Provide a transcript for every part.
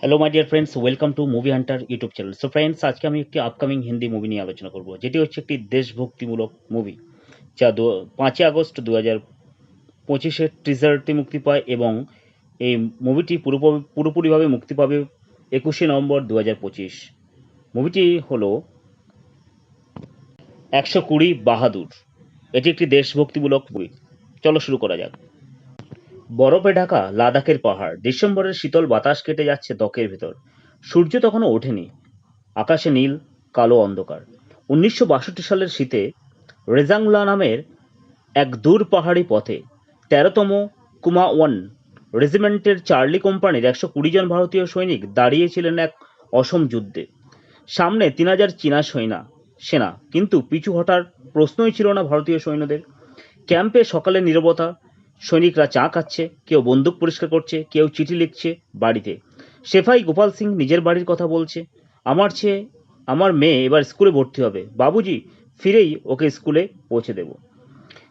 Hello my dear friends welcome to movie hunter YouTube channel so friends আজকে আমি একটি upcoming Hindi movie নিয়ে আলোচনা করব। যেটি হচ্ছে একটি দেশভক্তিমূলক মুভি যা দু, পাঁচই আগস্ট দু হাজার পঁচিশে টিজারটি মুক্তি পায় এবং এই মুভিটি পুরোপুরি, পুরোপুরিভাবে মুক্তি পাবে একুশে নভেম্বর দু হাজার পঁচিশ। মুভিটি হলো একশো কুড়ি বাহাদুর। এটি একটি দেশভক্তিমূলক মুভি চলো শুরু করা যাক। বরফে ঢাকা লাদাখের পাহাড়। ডিসেম্বরের শীতল বাতাস কেটে যাচ্ছে ত্বকের ভেতর। সূর্য তখনও ওঠেনি। আকাশে নীল, কালো অন্ধকার। উনিশশো বাষট্টি সালের শীতে রেজাংলা নামের এক দূর পাহাড়ি পথে তেরোতম কুমাওয়ান রেজিমেন্টের চার্লি কোম্পানির একশো কুড়ি জন ভারতীয় সৈনিক দাঁড়িয়েছিলেন এক অসম যুদ্ধে। সামনে তিন হাজার চীনা সৈনা, সেনা, কিন্তু পিছু হটার প্রশ্নই ছিল না ভারতীয় সৈন্যদের। ক্যাম্পে সকালে নীরবতা সৈনিকরা চা খাচ্ছে, কেউ বন্দুক পরিষ্কার করছে, কেউ চিঠি লিখছে বাড়িতে। সেফাই গোপাল সিং নিজের বাড়ির কথা বলছে, আমার চেয়ে আমার মেয়ে এবার স্কুলে ভর্তি হবে। বাবুজি, ফিরেই ওকে স্কুলে পৌঁছে দেব।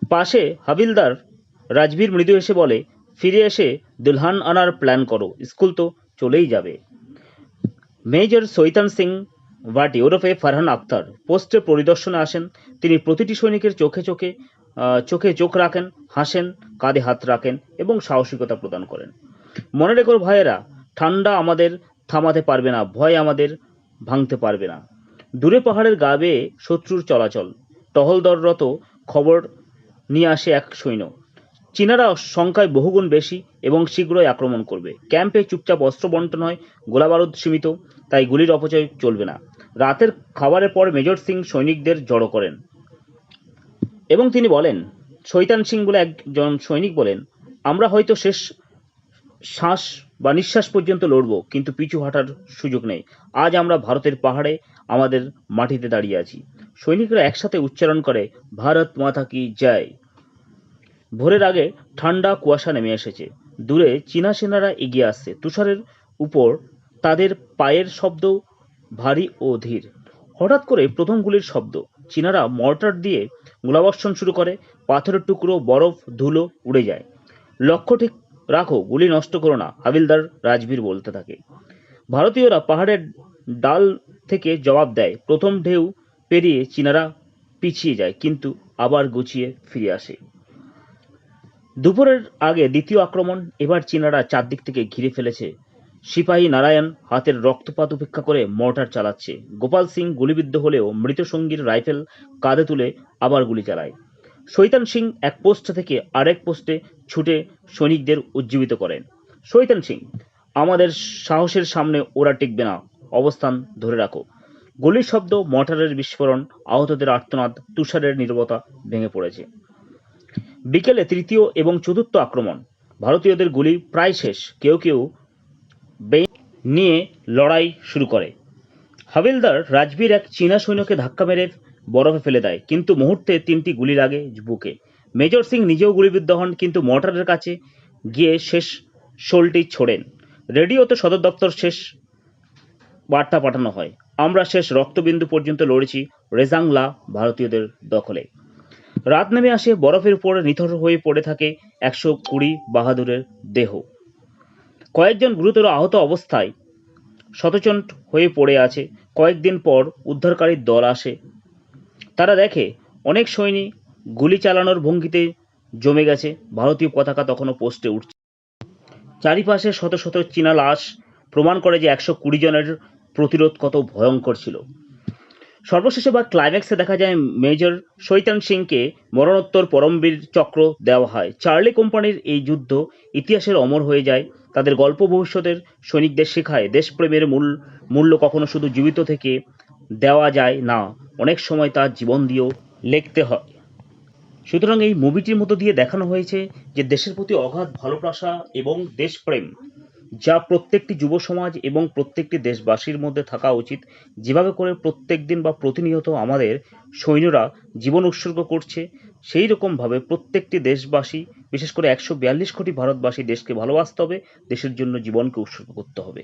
পাশে হাবিলদার রাজবীর মৃদু এসে বলে, ফিরে এসে দুলহান আনার প্ল্যান করো, স্কুল তো চলেই যাবে। মেজর সৈতান সিং ভাটি ওরফে ফারহান আক্তার পোস্টে পরিদর্শনে আসেন। তিনি প্রতিটি সৈনিকের চোখে চোখে চোখে চোখ রাখেন, হাসেন, কাঁধে হাত রাখেন এবং সাহসিকতা প্রদান করেন। মনে রেখো ভাইয়েরা, ঠান্ডা আমাদের থামাতে পারবে না, ভয় আমাদের ভাঙতে পারবে না। দূরে পাহাড়ের গা বেয়ে শত্রুর চলাচল টহলদররত খবর নিয়ে আসে এক সৈন্য। চীনারা সংখ্যায় বহুগুণ বেশি এবং শীঘ্রই আক্রমণ করবে। ক্যাম্পে চুপচাপ অস্ত্র বন্টন হয় গোলাবারুদ সীমিত, তাই গুলির অপচয় চলবে না। রাতের খাবারের পর মেজর সিং সৈনিকদের জড়ো করেন। এবং তিনি বলেন শৈতান সিং বলে একজন সৈনিক বলেন, আমরা হয়তো শেষ শ্বাস বা নিঃশ্বাস পর্যন্ত লড়ব, কিন্তু পিছু হাঁটার সুযোগ নেই। আজ আমরা ভারতের পাহাড়ে, আমাদের মাটিতে দাঁড়িয়ে আছি। সৈনিকরা একসাথে উচ্চারণ করে, ভারত মাতা কি জয়? ভোরের আগে ঠান্ডা কুয়াশা নেমে এসেছে। দূরে চীনা সেনারা এগিয়ে আসছে। তুষারের উপর তাদের পায়ের শব্দ ভারী ও ধীর। হঠাৎ করে প্রথম গুলির শব্দ। চীনারা মর্টার দিয়ে গোলাবর্ষণ শুরু করে, পাথরের টুকরো, বরফ, ধুলো উড়ে যায়। লক্ষ্য ঠিক রাখো, গুলি নষ্ট করো না, হাবিলদার রাজবীর বলতে থাকে। ভারতীয়রা পাহাড়ের ডাল থেকে জবাব দেয়, প্রথম ঢেউ পেরিয়ে চীনারা পিছিয়ে যায়, কিন্তু আবার গুছিয়ে ফিরে আসে। দুপুরের আগে দ্বিতীয় আক্রমণ, এবার চীনারা চারদিক থেকে ঘিরে ফেলেছে। সিপাহী নারায়ণ হাতের রক্তপাত উপেক্ষা করে মর্টার চালাচ্ছে। গোপাল সিং গুলিবিদ্ধ হলেও মৃত সঙ্গীর রাইফেল কাঁধে তুলে আবার গুলি চালায়। শৈতান সিং এক পোস্ট থেকে আরেক পোস্টে ছুটে সৈনিকদের উজ্জীবিত করেন। শৈতান সিং, আমাদের সাহসের সামনে ওরা টিকবে না। অবস্থান ধরে রাখো। গুলির শব্দ, মর্টারের বিস্ফোরণ, আহতদের আর্তনাদ, তুষারের নীরবতা ভেঙে পড়েছে। বিকেলে তৃতীয় এবং চতুর্থ আক্রমণ। ভারতীয়দের গুলি প্রায় শেষ। কেউ কেউ নিয়ে লড়াই শুরু করে। হাবিলদার রাজবীর এক চীনা সৈন্যকে ধাক্কা মেরে বরফে ফেলে দেয়, কিন্তু মুহূর্তে তিনটি গুলি লাগে বুকে। মেজর সিং নিজেও গুলিবিদ্ধ হন, কিন্তু মর্টারের কাছে গিয়ে শেষ শোলটি ছোড়েন। রেডিওতে সদর দপ্তর শেষ বার্তা পাঠানো হয়। আমরা শেষ রক্তবিন্দু পর্যন্ত লড়েছি রেজাংলা ভারতীয়দের দখলে। রাত নেমে আসে, বরফের উপর নিথর হয়ে পড়ে থাকে একশো কুড়ি বাহাদুরের দেহ। কয়েকজন গুরুতর আহত অবস্থায় শতচণ্ড হয়ে পড়ে আছে। কয়েকদিন পর উদ্ধারকারীর দল আসে। তারা দেখে, অনেক সৈনিক গুলি চালানোর ভঙ্গিতে জমে গেছে। ভারতীয় পতাকা তখনও পোস্টে উঠছে। চারিপাশে শত শত চীনা লাশ। প্রমাণ করে যে একশো কুড়ি জনের প্রতিরোধ কত ভয়ঙ্কর ছিল। সর্বশেষে বা ক্লাইম্যাক্সে দেখা যায় মেজর শৈতান সিংকে মরণোত্তর পরমবীর চক্র দেওয়া হয়। চার্লি কোম্পানির এই যুদ্ধ ইতিহাসের অমর হয়ে যায়। তাদের গল্প ভবিষ্যতের সৈনিকদের শেখায়। দেশপ্রেমের মূল, মূল্য কখনো শুধু জীবিত থেকে দেওয়া যায় না, অনেক সময় তার জীবন দিয়েও লিখতে হয়। সুতরাং এই মুভিটির মধ্য দিয়ে দেখানো হয়েছে যে দেশের প্রতি অগাধ ভালোবাসা এবং দেশপ্রেম, যা প্রত্যেকটি যুব সমাজ এবং প্রত্যেকটি দেশবাসীর মধ্যে থাকা উচিত। যেভাবে করে প্রত্যেক দিন বা প্রতিনিয়ত আমাদের সৈন্যরা জীবন উৎসর্গ করছে, সেই রকমভাবে প্রত্যেকটি দেশবাসী বিশেষ করে একশো বিয়াল্লিশ কোটি ভারতবাসী দেশকে ভালোবাসতে হবে, দেশের জন্য জীবনকে উৎসর্গ করতে হবে।